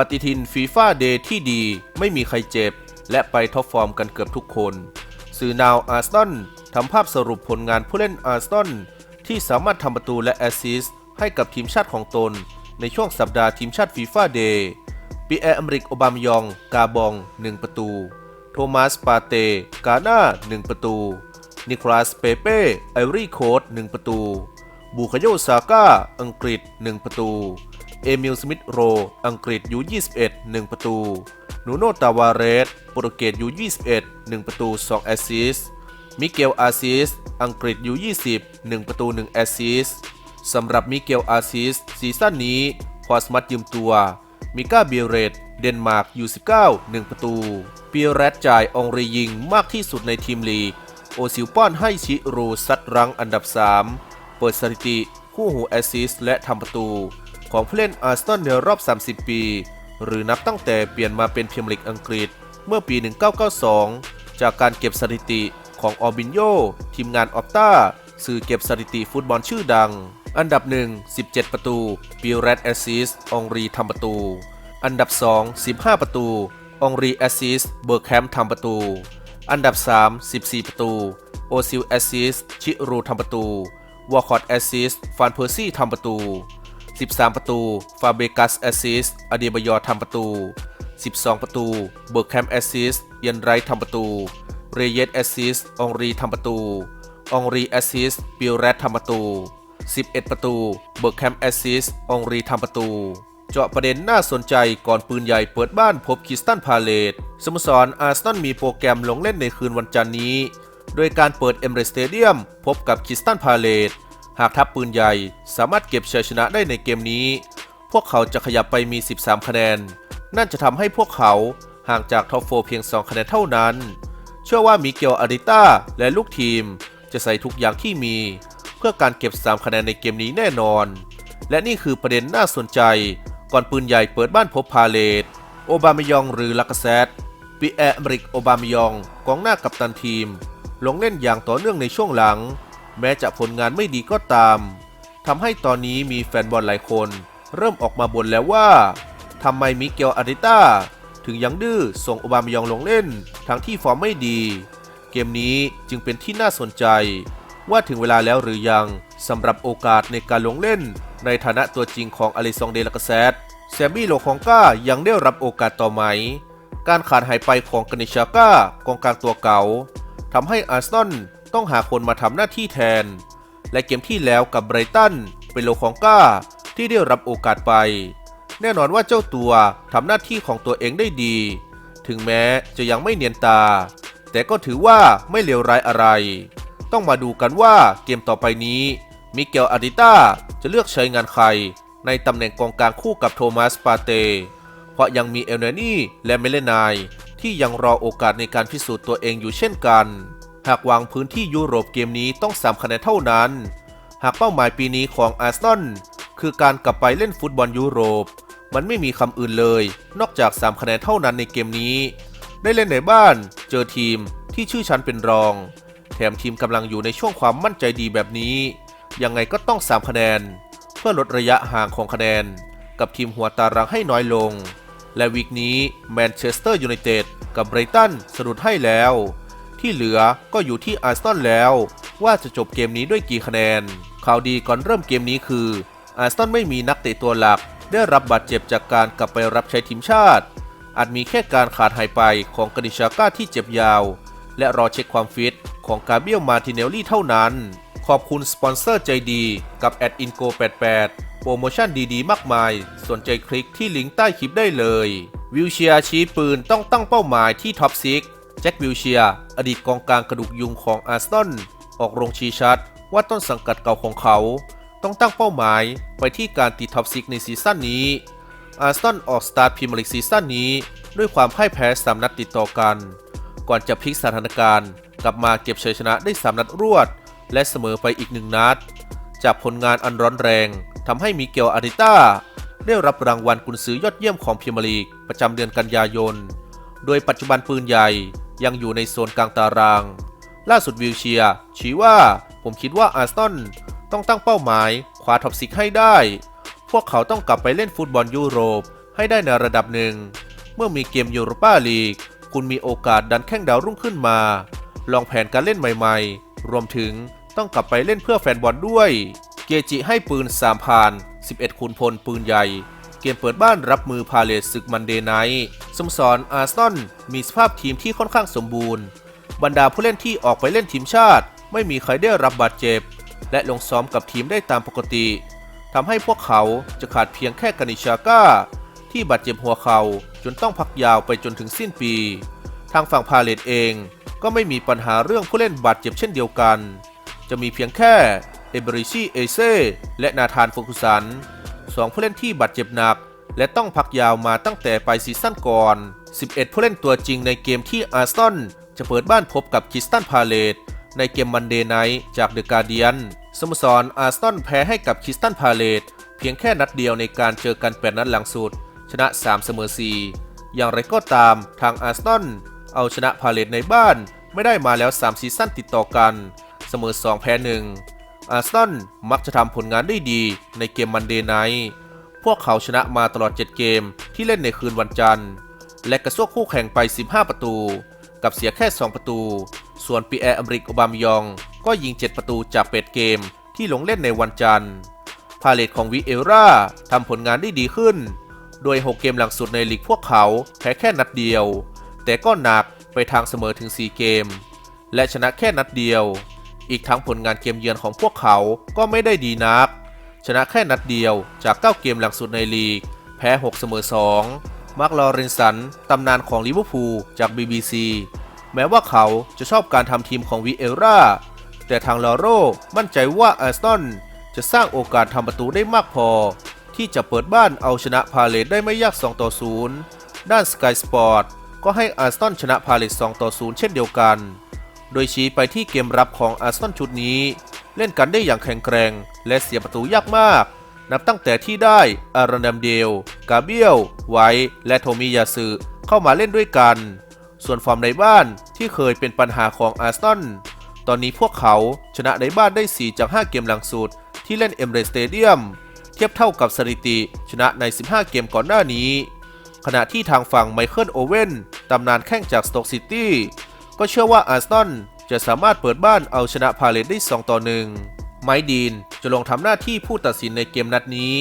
ปฏิทินฟีฟ่าเดย์ที่ดีไม่มีใครเจ็บ และไปท็อปฟอร์มกันเกือบทุกคน สื่อนาวอาร์เซนทำภาพสรุปผลงานผู้เล่นอาร์เซนที่สามารถทำประตูและแอสซิสต์ให้กับทีมชาติของตน ในช่วงสัปดาห์ทีมชาติฟีฟ่าเดย์ปีแอร์อเมริกโอบามยอง กาบอง 1 ประตู โทมัสปาเต กาหน้า 1 ประตู นิโคลัสเปเป้ ไอรีโคด1 ประตู บูคาโยซาก้า อังกฤษ 1 ประตู เอมิลสมิธโร อังกฤษยู21 1 ประตู นูโนตาวาเรสโปรตุเกสยู21 1 ประตู 2 แอสซิสมิเกลอาซิส อังกฤษยู20 1 ประตู 1 แอสซิสสำหรับมิเกลอาซิสซีซั่นนี้พอสมัตยืมตัว มิก้าเบียเรตเดนมาร์กยู19 1 ประตูเปีแรดจ่ายองรียิงมากที่สุดในทีมลีก โอซิลป้อนให้ชิรูซัดรั้งอันดับ 3 เปิดสถิติคู่หูแอสซิสและทำประตู ของผู้เล่นอาร์เซนอลในรอบ 30 ปี หรือนับตั้งแต่เปลี่ยนมาเป็นพรีเมียร์ลีกอังกฤษเมื่อปี 1992 จากการเก็บสถิติของออบินโยทีมงานออปตาสื่อเก็บสถิติฟุตบอลชื่อดัง อันดับ 1 17 ประตูบิลแรดแอสซิสองรีทำประตู อันดับ 2 15 ประตูองรีแอสซิสเบิร์แคมป์ทำประตู อันดับ 3 14 ประตูโอซิลแอสซิสชิรูทำประตูวอร์คอตแอสซิสฟานเพอร์ซี่ทำประตู 13 ประตู ฟาเบกัสแอสซิสอเดียบยอทำประตู 12 ประตู เบิร์กแคมแอสซิสเยนไรทำประตู เรเยตแอสซิสองรีทำประตู องรีแอสซิสบิลแรดทำประตู 11 ประตู เบิร์กแคมแอสซิสองรีทำประตู เจาะประเด็นน่าสนใจก่อนปืนใหญ่เปิดบ้านพบคิสตันพาเลตสโมสรอาร์เซนอลมีโปรแกรมลงเล่นในคืนวันจันนี้ โดยการเปิดเอมเรสเตเดียมพบกับคิสตันพาเลต หากทัพปืนใหญ่สามารถเก็บชัยชนะได้ในเกมนี้ พวกเขาจะขยับไปมี 13 คะแนน นั่นจะทำให้พวกเขาห่างจากท็อปโฟเพียง 2 คะแนนเท่านั้น เชื่อว่ามิเกลอาริต้าและลูกทีมจะใส่ทุกอย่างที่มี เพื่อการเก็บ 3 คะแนนในเกมนี้แน่นอน และนี่คือประเด็นน่าสนใจ ก่อนปืนใหญ่เปิดบ้านพบพาเลตโอบามายองหรือลักเซตปีแอร์อเมริกโอบามายองกองหน้ากัปตันทีม ลงเล่นอย่างต่อเนื่องในช่วงหลัง แม้จะผลงานไม่ดีก็ตามทำให้ตอนนี้มีแฟนบอลหลายคน เริ่มออกมาบ่นแล้วว่าทำไมมิเกลอาริต้าถึงยังดื้อส่งโอบามายองลงเล่น ทั้งที่ฟอร์มไม่ดี เกมนี้จึงเป็นที่น่าสนใจ ว่าถึงเวลาแล้วหรือยังสำหรับโอกาสในการลงเล่น ในฐานะตัวจริงของอลิซองเดลกาเซตแซมมี่โลคองก้ายังได้รับโอกาสต่อไหม การขาดหายไปของกนิชาก้ากองกลางตัวเก่าทำให้อาร์เซนอล ต้องหาคนมาทำหน้าที่แทน และเกมที่แล้วกับไบรตันเป็นโลคองก้าที่ได้รับโอกาสไป แน่นอนว่าเจ้าตัวทำหน้าที่ของตัวเองได้ดี ถึงแม้จะยังไม่เนียนตา แต่ก็ถือว่าไม่เลวร้ายอะไร ต้องมาดูกันว่าเกมต่อไปนี้มิเกลอาริต้าจะเลือกใช้งานใคร ในตำแหน่งกองกลางคู่กับโทมัสปาเต เพราะยังมีเอลเนนี่และเมเลนายที่ยังรอโอกาสในการพิสูจน์ตัวเองอยู่เช่นกัน หากวางพื้นที่ยุโรปเกมนี้ต้อง 3 คะแนนเท่านั้น หากเป้าหมายปีนี้ของอาร์เซนอลคือการกลับไปเล่นฟุตบอลยุโรป มันไม่มีคำอื่นเลย นอกจาก 3 คะแนนเท่านั้นในเกมนี้ ได้เล่นในบ้านเจอทีมที่ชื่อชั้นเป็นรอง แถมทีมกำลังอยู่ในช่วงความมั่นใจดีแบบนี้ ยังไงก็ต้อง 3 คะแนน เพื่อลดระยะห่างของคะแนน กับทีมหัวตารางให้น้อยลง และวีคนี้แมนเชสเตอร์ยูไนเต็ดกับไบรตันสะดุดให้แล้ว ที่เหลือก็อยู่ที่อาร์เซนอลแล้ว ว่าจะจบเกมนี้ด้วยกี่คะแนน ข่าวดีก่อนเริ่มเกมนี้คือ อาร์เซนอลไม่มีนักเตะตัวหลัก ได้รับบาดเจ็บจากการกลับไปรับใช้ทีมชาติ อาจมีแค่การขาดหายไปของกนิชาก้าที่เจ็บยาว และรอเช็คความฟิตของกาเบียลมาติเนลลี่เท่านั้น ขอบคุณสปอนเซอร์ใจดีกับ a d i n g o 88โปรโมชั่นดีๆ มากมาย สนใจคลิกที่ลิงก์ใต้คลิปได้เลย วิวเชียร์ชี้ปืนต้องตั้งเป้าหมายที่ท็อปซิก แจ็ควิลเชียอดีตกองกลางกระดูกยุงของอาร์เซนอลออกโรงชี้ชัด ว่าต้นสังกัดเก่าของเขา ต้องตั้งเป้าหมายไปที่การติดท็อปซิกในซีซั่นนี้ อาร์ซนอลออกสตาร์ทพรีเมียร์ลีกซีซั่นนี้ ด้วยความพ่ายแพ้สามนัดติดต่อกัน ก่อนจะพลิกสถานการณ์ กลับมาเก็บชัยชนะได้3นัดรวด และเสมอไปอีกหนึ่งนัด จากผลงานอันร้อนแรงทำให้มิเกลอาริต้าได้รับรางวัลกุนซือยอดเยี่ยมของพรีเมียร์ลีกประจำเดือนกันยายน โดยปัจจุบันปืนใหญ่ ยังอยู่ในโซนกลางตาราง ล่าสุดวิลเชียชี้ว่าผมคิดว่าอาร์เซนอลต้องตั้งเป้าหมายคว้าท็อปซิกให้ได้ พวกเขาต้องกลับไปเล่นฟุตบอลยุโรปให้ได้ในระดับหนึ่ง เมื่อมีเกมยูโรปาลีก คุณมีโอกาสดันแข้งดาวรุ่งขึ้นมา ลองแผนการเล่นใหม่ ๆ รวมถึงต้องกลับไปเล่นเพื่อแฟนบอลด้วย เกจิให้ปืน3ผ่าน11 คูณพลปืนใหญ่ เกมเปิดบ้านรับมือพาเลสศึกมันเดย์ไนท์สมสรอาร์ซนอลมีสภาพทีมที่ค่อนข้างสมบูรณ์ บรรดาผู้เล่นที่ออกไปเล่นทีมชาติ ไม่มีใครได้รับบาดเจ็บ และลงซ้อมกับทีมได้ตามปกติทำให้พวกเขาจะขาดเพียงแค่กานิชาก้า ที่บาดเจ็บหัวเขา่าจนต้องพักยาวไปจนถึงสิ้นปี ทางฝั่งพาเลตเองก็ไม่มีปัญหาเรื่องผู้เล่นบาดเจ็บเช่นเดียวกัน จะมีเพียงแค่เอเบริชีเอเซ่และนาธานฟุกุสัน สองผู้เล่นที่บาดเจ็บหนัก และต้องพักยาวมาตั้งแต่ปลายซีซั่นก่อน 11 ผู้เล่นตัวจริงในเกมที่อาร์เซนอลจะเปิดบ้านพบกับคิสตันพาเลตในเกมมันเดย์ไนท์จากเดอะการเดียนสโมสรอาร์เซนอลแพ้ให้กับคิสตันพาเลตเพียงแค่นัดเดียวในการเจอกันแปดนัดหลังสุด ชนะ 3 เสมอ 4 อย่างไรก็ตามทางอาร์เซนอลเอาชนะพาเลตในบ้านไม่ได้มาแล้ว 3 ซีซั่นติดต่อกัน เสมอ 2 แพ้ 1 อาร์เซนอลมักจะทำผลงานได้ดีในเกมมันเดย์ไนท์พวกเขาชนะมาตลอด 7 เกมที่เล่นในคืนวันจันทร์ และกระซวกคู่แข่งไป 15 ประตู กับเสียแค่ 2 ประตู ส่วนปีแอร์อเมริก โอบามยอง ก็ยิง 7 ประตูจาก8เกมที่ลงเล่นในวันจันทร์พาเลตของวิเอราทำผลงานได้ดีขึ้น โดย 6 เกมหลังสุดในลีกพวกเขาแพ้แค่นัดเดียว แต่ก็หนักไปทางเสมอถึง 4 เกม และชนะแค่นัดเดียว อีกทั้งผลงานเกมเยือนของพวกเขาก็ไม่ได้ดีนัก ชนะแค่นัดเดียวจาก 9 เกมหลังสุดในลีก แพ้ 6 เสมอ 2 มาร์คลอเรนสัน ตำนานของลิเวอร์พูลจาก BBC แม้ว่าเขาจะชอบการทำทีมของวิเอราแต่ทางลอโรมั่นใจว่าอาร์เซนจะสร้างโอกาสทำประตูได้มากพอ ที่จะเปิดบ้านเอาชนะพาเลตได้ไม่ยาก 2 ต่อ 0 ด้าน Sky Sport ก็ให้อาร์เซนชนะพาเลต2ต่อ 0 เช่นเดียวกัน โดยชี้ไปที่เกมรับของอาร์เซนอลชุดนี้ เล่นกันได้อย่างแข็งแกร่ง และเสียประตูยากมาก นับตั้งแต่ที่ได้อารันดัมเดล กาเบียล ไวท์และโทมิยาสึเข้ามาเล่นด้วยกัน ส่วนฟอร์มในบ้านที่เคยเป็นปัญหาของอาร์เซนอลตอนนี้พวกเขาชนะในบ้านได้ 4 จาก 5 เกมหลังสุดที่เล่นเอมเรสเตเดียมเทียบเท่ากับสถิติชนะใน 15 เกมก่อนหน้านี้ ขณะที่ทางฝั่งไมเคิลโอเว่นตำนานแข้งจากสโตกซิตี้ ก็เชื่อว่าอาร์เซนอลจะสามารถเปิดบ้านเอาชนะพาเลตได้ 2 ต่อ 1 ไมค์ดีนจะลงทำหน้าที่ผู้ตัดสินในเกมนัดนี้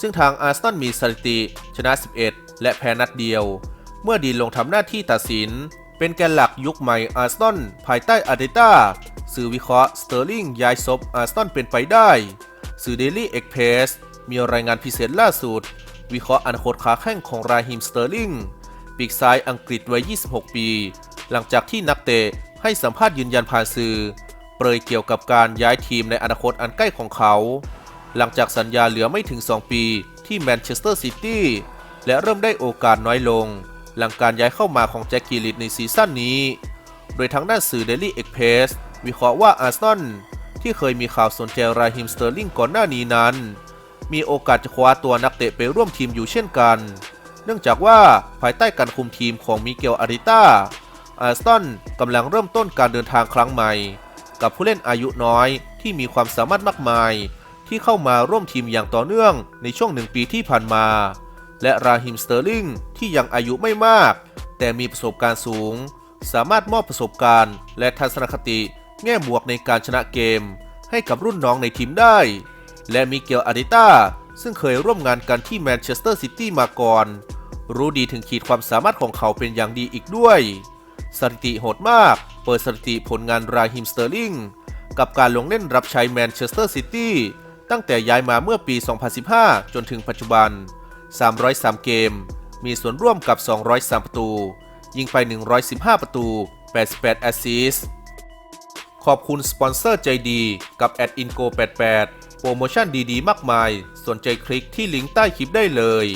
ซึ่งทางอาร์เซนอลมีสถิติชนะ 11 และแพ้นัดเดียว เมื่อดีนลงทำหน้าที่ตัดสิน เป็นแกนหลักยุคใหม่อาร์เซนอลภายใต้อาร์เตต้าสื่อวิเคราะห์สเตอร์ลิงย้ายซบอาร์เซนอลเป็นไปได้ สื่อเดลี่เอ็กเพสมีรายงานพิเศษล่าสุด วิเคราะห์อนาคตขาแข้งของราฮิมสเตอร์ลิงปีกซ้ายอังกฤษวัย 26 ปี หลังจากที่นักเตะให้สัมภาษณ์ยืนยันผ่านสื่อ เปรยเกี่ยวกับการย้ายทีมในอนาคตอันใกล้ของเขา หลังจากสัญญาเหลือไม่ถึง 2 ปีที่แมนเชสเตอร์ซิตี้และเริ่มได้โอกาสน้อยลง หลังการย้ายเข้ามาของแจ็คกิลิตในซีซั่นนี้ โดยทางด้านสื่อ Daily Express วิเคราะห์ว่าอาร์ซนอลที่เคยมีข่าวสนใจราฮิมสเตอร์ลิงก่อนหน้านี้นั้น มีโอกาสจะคว้าตัวนักเตะไปร่วมทีมอยู่เช่นกัน เนื่องจากว่าภายใต้การคุมทีมของมิเกลอาริต้า อาร์เซนกำลังเริ่มต้นการเดินทางครั้งใหม่ กับผู้เล่นอายุน้อยที่มีความสามารถมากมาย ที่เข้ามาร่วมทีมอย่างต่อเนื่องในช่วงหนึ่งปีที่ผ่านมา และราฮิมสเตอร์ลิงที่ยังอายุไม่มาก แต่มีประสบการณ์สูง สามารถมอบประสบการณ์ และทัศนคติ แง่บวกในการชนะเกม ให้กับรุ่นน้องในทีมได้ และมิเกลอาริต้าซึ่งเคยร่วมงานกันที่แมนเชสเตอร์ซิตี้มาก่อน รู้ดีถึงขีดความสามารถของเขาเป็นอย่างดีอีกด้วย สถิติโหดมาก เปิดสถิติผลงานราฮิมสเตอร์ลิงกับการลงเล่นรับใช้แมนเชสเตอร์ซิตี้ตั้งแต่ย้ายมาเมื่อปี 2015 จนถึงปัจจุบัน 303 เกม มีส่วนร่วมกับ 203 ประตู ยิงไป 115 ประตู 88 แอสซิสต์ขอบคุณสปอนเซอร์ใจดีกับ a d i n g o 88โปรโมชั่นดีๆ มากมาย สนใจคลิกที่ลิงก์ใต้คลิปได้เลย